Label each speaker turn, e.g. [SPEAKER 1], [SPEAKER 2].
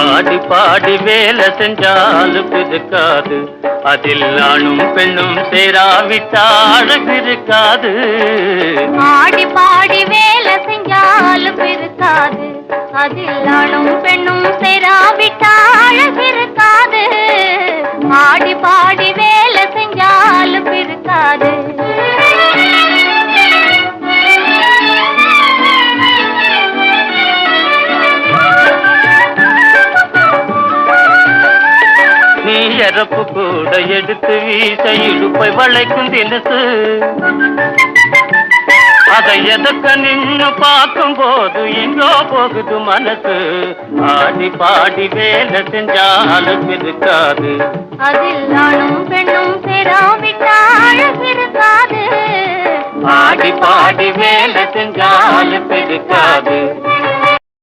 [SPEAKER 1] ஆடி பாடி வேலை செஞ்சாலும் இருக்காது. அதில் ஆணும் பெண்ணும் சேராவிட்டாலும் இருக்காது.
[SPEAKER 2] ஆடி பாடி வேலை செஞ்சாலும் இருக்காது. அதில் ஆணும் பெண்ணும் சேராவிட்டாலும் இருக்காது. ஆடி பாடி
[SPEAKER 1] எறப்பு கூட எடுத்து வீச இடுப்பை வளைக்கும் தினசு. அதை எதற்க நின்னு பார்க்கும் போது எங்கோ போகுது மனசு. ஆடி பாடி வேலை செஞ்சாலும் இருக்காது.
[SPEAKER 2] அதில் ஆணும் பெண்ணும் அழகு இருக்காது.
[SPEAKER 1] ஆடி பாடி வேலை செஞ்சாலும் இருக்காது.